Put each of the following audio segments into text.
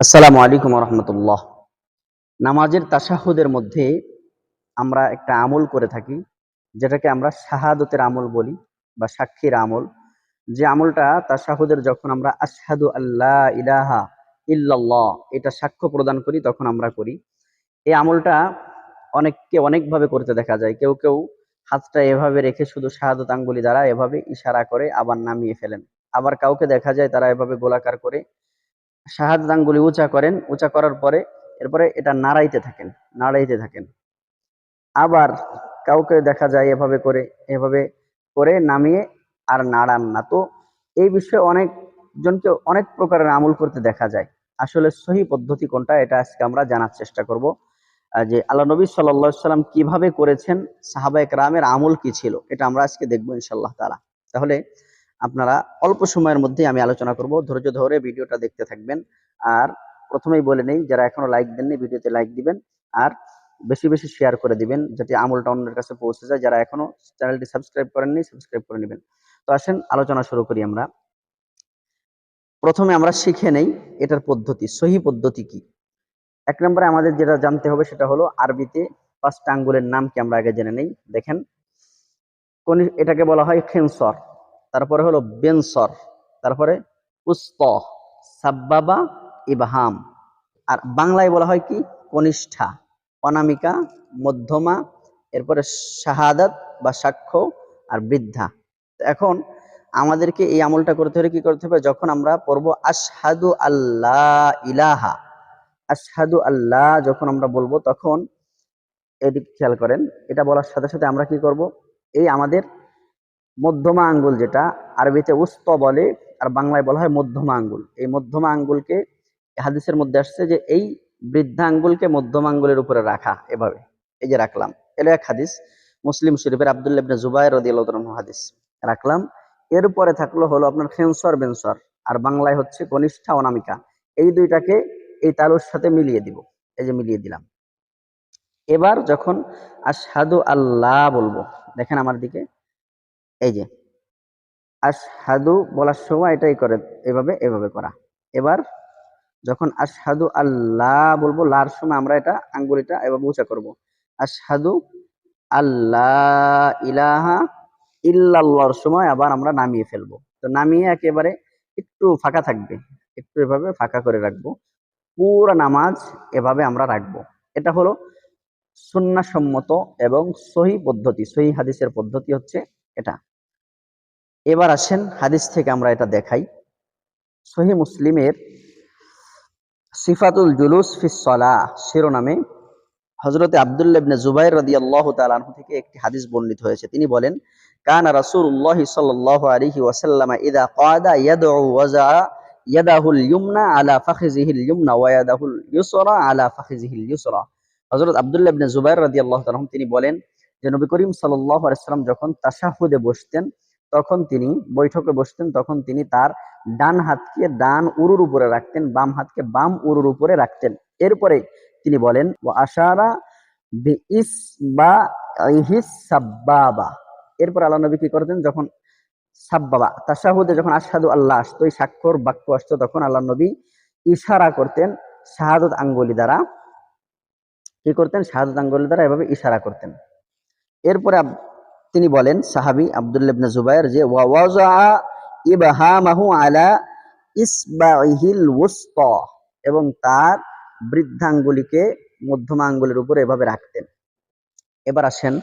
আসসালামু আলাইকুম রহমতুল্লাহ নামাজের তাশাহুদের মধ্যে আমরা একটা আমল করে থাকি, যেটাকে আমরা শাহাদতের আমল বলি বা সাক্ষীর আমল। যে আমলটা তাশাহুদের যখন আমরা আশহাদু আল্লাহ ইলাহা ইল্লাল্লাহ এটা সাক্ষ্য প্রদান করি, তখন আমরা করি। এই আমলটা অনেককে অনেকভাবে করতে দেখা যায়। কেউ কেউ হাতটা এভাবে রেখে শুধু শাহাদত আঙ্গুলি দ্বারা এভাবে ইশারা করে আবার নামিয়ে ফেলেন। আবার কাউকে দেখা যায় তারা এভাবে গোলাকার করে শাহাদাত আঙ্গুলি উঁচা করেন। উঁচা করার পরে, এরপরে এটা নাড়াইতে থাকেন নাড়াইতে থাকেন। আবার কাউকে দেখা যায় এভাবে করে এভাবে করে নামিয়ে আর নাড়ান না। তো এই বিষয়ে অনেক জনকে অনেক প্রকারের আমল করতে দেখা যায়। আসলে সহি পদ্ধতি কোনটা, এটা আজকে আমরা জানার চেষ্টা করব। যে আল্লাহ নবী সাল্লাহ সাল্লাম কীভাবে করেছেন সাহাবায়ক রামের আমল কি ছিল, এটা আমরা আজকে দেখব ইনশাল্লাহ তালা তাহলে আপনারা অল্প সময়ের মধ্যেই আমি আলোচনা করব। ধৈর্য ধরে ভিডিওটা দেখতে থাকবেন। আর প্রথমেই বলে নেই, যারা এখনও লাইক দেননি, ভিডিওতে লাইক দিবেন। আর বেশি বেশি শেয়ার করে দিবেন, যাতে আমলটা অন্যের কাছে পৌঁছে যায়। যারা এখনও চ্যানেলটি সাবস্ক্রাইব করেননি সাবস্ক্রাইব করে নেবেন। তো আসেন, আলোচনা শুরু করি আমরা। প্রথমে আমরা শিখে নেই এটার পদ্ধতি, সহি পদ্ধতি কি? এক নম্বরে আমাদের যেটা জানতে হবে সেটা হলো আরবিতে পাঁচটা আঙ্গুলের নাম কি আমরা আগে জেনে নেই। দেখেন, কোন এটাকে বলা হয় খেনসর। তারপরে হলো বেনসর, তারপরে উস্ত, সাব্বাবা, ইবহাম। আর বাংলায় বলা হয় কি? কনিষ্ঠা, অনামিকা, মধ্যমা, এরপরে শাহাদাত বা সাক্ষ্য আর বৃদ্ধা। এখন আমাদেরকে এই আমলটা করতে হলে কি করতে হবে? যখন আমরা পড়ব আশহাদু আল্লাহ ইলাহা, আশহাদু আল্লাহ যখন আমরা বলব তখন এদিক খেয়াল করেন, এটা বলার সাথে সাথে আমরা কি করব? এই আমাদের মধ্যমা আঙ্গুল যেটা, আরবিতে উস্ত বলে, আর বাংলায় বলা হয় মধ্যমা আঙ্গুল। এই মধ্যমা আঙ্গুলকে হাদিসের মধ্যে আসছে যে এই বৃদ্ধা আঙ্গুলকে মধ্যমা আঙ্গুলের উপরে রাখা এভাবে। এই যে রাখলাম, এলো এক হাদিস, মুসলিম শরীফের আব্দুল্লাহ ইবনে জুবাইর রাদিয়াল্লাহু হাদিস। রাখলাম এরপরে থাকল হলো আপনার খেনসর বেনসর, আর বাংলায় হচ্ছে কনিষ্ঠা অনামিকা। এই দুইটাকে এই তালুর সাথে মিলিয়ে দিব, এই যে মিলিয়ে দিলাম। এবার যখন আশহাদু আল্লাহ বলব, দেখেন আমার দিকে এই যে, আশহাদু বলার সময় এটাই করে, এভাবে এভাবে করা। এবার যখন আশহাদু আল্লাহ বলব, লার সময় আমরা এটা আঙ্গুলিটা এভাবে উঁচা করব। আশহাদু আল্লাহ ইলাহা ইল্লাল্লাহর সময় আবার আমরা নামিয়ে ফেলব। তো নামিয়ে একেবারে একটু ফাঁকা থাকবে, একটু এভাবে ফাঁকা করে রাখব। পুরো নামাজ এভাবে আমরা রাখব। এটা হলো সুন্নাসম্মত এবং সহি পদ্ধতি, সহি হাদিসের পদ্ধতি হচ্ছে এটা। এবার আসেন হাদিস থেকে আমরা এটা দেখাই। সহি মুসলিমের সিফাতুল জুলুস ফিসলা শিরোনামে হজরতে আবদুল্লাহ ইবনে জুবাইর রাদিয়াল্লাহু তাআলা আনহু থেকে একটি হাদিস বর্ণিত হয়েছে। তিনি বলেন, কানা রাসূলুল্লাহ সাল্লাল্লাহু আলাইহি ওয়াসাল্লাম ইদা ক্বাদা ইয়াদউ ইয়াদাহুল ইয়ুমনা আলা ফাখিজিহিল ইয়ুমনা ওয়া ইউসরা আলা ফাখিজিহিল ইউসরা। হযরত আব্দুল্লাহ ইবনে জুবাইর রাদিয়াল্লাহু তাআলা তিনি বলেন যে নবী করিম সাল্লাম যখন তাশাহুদে বসতেন, তখন তিনি বৈঠকে বসতেন, তখন তিনি তার ডান হাতকে ডান উরুর উপরে রাখতেন, বাম হাতকে বাম উরুর উপরে রাখতেন। এরপরে তিনি বলেন ও আশারা সাব্বাবা। এরপর আল্লাহ নবী কি করতেন? যখন সাব্বাবা, তাশাহুদে যখন আসাদু আল্লাহ আসতো, এই স্বাক্ষর বাক্য আসতো, তখন আল্লাহ নবী ইশারা করতেন, শাহাদত আঙ্গুলি দ্বারা। কি করতেন? শাহাদত আঙ্গুলি দ্বারা এভাবে ইশারা করতেন। এরপরে তিনি বলেন, সাহাবি আব্দুল্লাহ ইবনে জুবাইর যে ওয়াওয়াজা ইবহামাহু আলা ইসবাইহিল ওয়াসতা এবং তার বৃদ্ধাঙ্গুলিকে মধ্যমা উপরে এভাবে রাখতেন। এবার আসেন,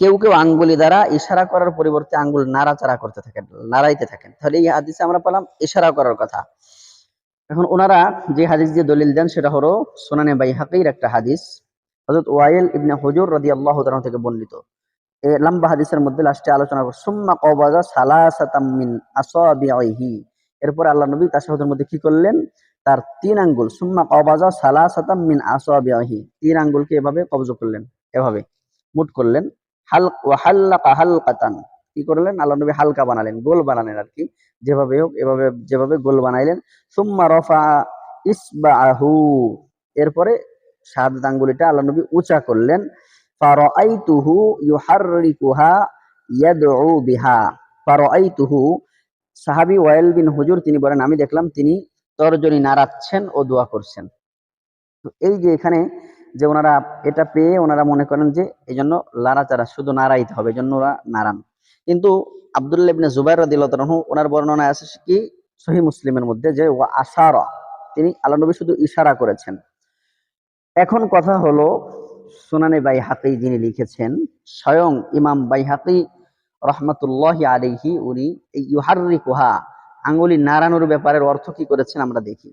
কেউ কেউ আঙ্গুলি দ্বারা ইশারা করার পরিবর্তে আঙ্গুল নাড়াচাড়া করতে থাকেন, নাড়াইতে থাকেন। তাহলে এই হাদিসে আমরা পেলাম ইশারা করার কথা। এখন ওনারা যে হাদিস দিয়ে দলিল দেন, সেটা হলো সোনানে বাই হাকির একটা হাদিস। হযরত ওয়াইল ইবনে হুজুর রাদিয়াল্লাহু তাআলা থেকে বর্ণিত। লম্বা হাদিসের মধ্যে লাস্টে আলোচনা করব। সুম্মা কবাজা সালাসাতাম মিন আসাবিহি এরপর আল্লাহ নবী তাশাহুদের মধ্যে কি করলেন? তার তিন আঙ্গুল, সুম্মা কবাজা সালাসাতাম মিন আসাবিহি তিন আঙ্গুলকে এভাবে কবজ করলেন, এভাবে মুট করলেন। হাল, ওয়া হাল্লাকা হালকাতান। কি করলেন? আল্লাহ নবী হালকা বানালেন, গোল বানালেন আর কি। যেভাবে হোক, এভাবে, যেভাবে গোল বানাইলেন। সুম্মা রফা ইসবাহু এরপরে শাহাদাত আঙ্গুলিটা আল্লাহ নবী উঁচা করলেন। তিনি বলেন, আমি দেখলাম তিনি তর্জনী নাড়াচ্ছেন ও দোয়া করছেন। এই যে এখানে যে ওনারা এটা পেয়ে ওনারা মনে করেন যে এই জন্য লাড়াচাড়া, শুধু নাড়াইতে হবে এই জন্য ওরা নাড়ান। কিন্তু আবদুল্লাহ ইবনে জুবাইর রাদিয়াল্লাহু ওনার বর্ণনা আছে কি? সহি মুসলিমের মধ্যে যে ওয়া আশারা, তিনি আল্লাহ নবী শুধু ইশারা করেছেন। এখন কথা হলো সুনানে বাই হাকি যিনি লিখেছেন, স্বয়ং ইমাম বাই হাকি রহমতুল্লাহ আলিহি উনি এই ইউহারি কুহা আঙ্গুলি নাড়ানোর ব্যাপারের অর্থ কি করেছেন আমরা দেখি।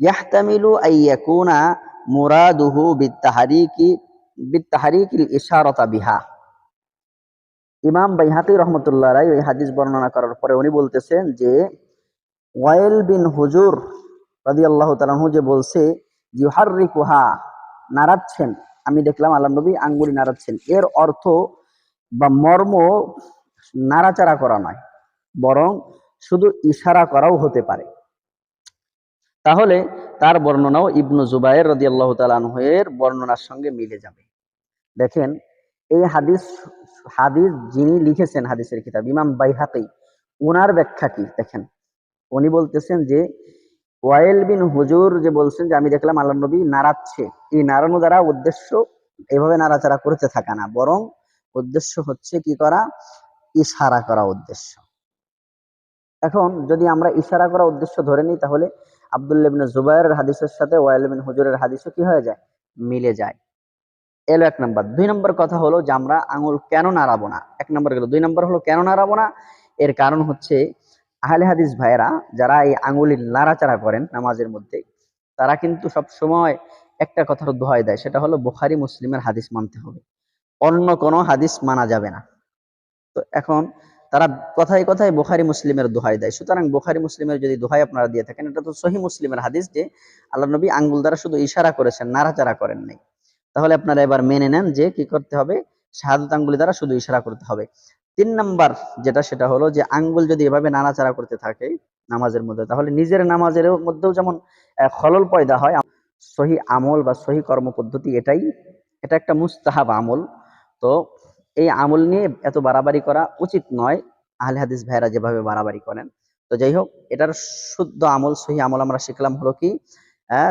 ইয়াহতামিলু আইয়াকুনা মুরাদুহু বিত্তাহারিকি, বিত্তাহারিকিল ইশারতা বিহা। ইমাম বাইহাকি রহমতুল্লাহ রায় ওই হাদিস বর্ণনা করার পরে উনি বলতেছেন যে, ওয়াইল বিন হুজুর রাদি আল্লাহ যে বলছে জিহারি কুহা নাড়াচ্ছেন। আমি দেখলাম আল্লাহ নবী আঙ্গুলি নাড়াচ্ছেন। এর অর্থ বা মর্ম নাড়াচাড়া করা নয়, বরং শুধু ইশারা করাও হতে পারে। তাহলে তার বর্ণনাও ইবনু জুবাইর রদি আল্লাহ তালাহের বর্ণনার সঙ্গে মিলে যাবে। দেখেন, এই হাদিস হাদিস যিনি লিখেছেন হাদিসের কিতাব, ইমাম বাইহাকি ওনার ব্যাখ্যা কি? দেখেন, উনি বলতেছেন যে ওয়াইল বিন হুজুর যে বলছেন যে, আমি দেখলাম আল্লাহ নবী নাড়াচ্ছে। এই নাড়ানো দ্বারা উদ্দেশ্য এভাবে নাড়াচাড়া করতে থাকা না, বরং উদ্দেশ্য হচ্ছে কি করা? ইশারা করা উদ্দেশ্য। এখন যদি আমরা ইশারা করা উদ্দেশ্য ধরে নিই, তাহলে আবদুল্লাহ ইবনে জুবাইরের হাদিসের সাথে ওয়াইল বিন হুজুরের হাদিসও কি হয়ে যায়? মিলে যায়। এলো এক নম্বর। দুই নম্বর কথা হলো যে, আমরা আঙুল কেন নাড়াবো না? এক নম্বর গেল। দুই নম্বর হলো কেন নাড়াবো না? এর কারণ হচ্ছে আহলে হাদিস ভাইয়েরা যারা এই আঙুলির নাড়াচাড়া করেন নামাজের মধ্যে, তারা কিন্তু সব সময় একটা কথার দোহাই দেয়, সেটা হলো বুখারি মুসলিমের হাদিস মানতে হবে। অন্য কোনো হাদিস মানা যাবে না। তো এখন তারা কথায় কথায় বোখারি মুসলিমের দোহাই দেয়। সুতরাং বোখারি মুসলিমের যদি দোহাই আপনারা দিয়ে থাকেন, এটা তো সহি মুসলিমের হাদিস যে আল্লাহ নবী আঙ্গুল দ্বারা শুধু ইশারা করেছেন, নাড়াচাড়া করেন নাই। তাহলে আপনারা এবার মেনে নেন যে কি করতে হবে, শাহাদত আঙ্গুলি দ্বারা শুধু ইশারা করতে হবে। তিন নাম্বার যেটা, সেটা হলো যে আঙ্গুল যদি এভাবে নাড়াচাড়া করতে থাকে নামাজের মধ্যে, তাহলে নিজের নামাজের মধ্যেও যেমন খলল পয়দা হয়, সহি আমল বা সহি কর্ম পদ্ধতি এটাই, এটা একটা মুস্তাহাব আমল। তো এই আমল নিয়ে এত বাড়াবাড়ি করা উচিত নয়, আহলে হাদিস ভাইরা যেভাবে বাড়াবাড়ি করেন। তো যাই হোক, এটার শুদ্ধ আমল, সহি আমল আমরা শিখলাম হলো কি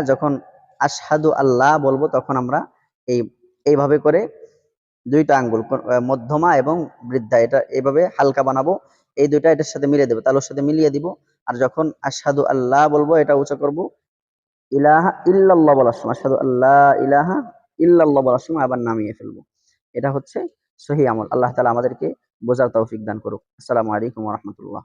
যখন আশহাদু আল্লাহ বলব, তখন আমরা এই, এইভাবে করে দুইটা আঙ্গুল মধ্যমা এবং বৃদ্ধা। এটা এইভাবে হালকা বানাবো, এই দুইটা এটার সাথে মিলিয়ে দেবো, তালুর সাথে মিলিয়ে দিব। আর যখন আশহাদু আল্লাহ বলব, এটা উঁচা করব। ইলাহা ইল্লাল্লাহ বলার সময়, আশহাদু আল্লাহ ইলাহা ইল্লাল্লাহ বলার সময় আবার নামিয়ে ফেলব। এটা হচ্ছে সহি আমল। আল্লাহ তালা আমাদেরকে বোঝার তৌফিক দান করুক। আসসালামু আলাইকুম রহমতুল্লাহ।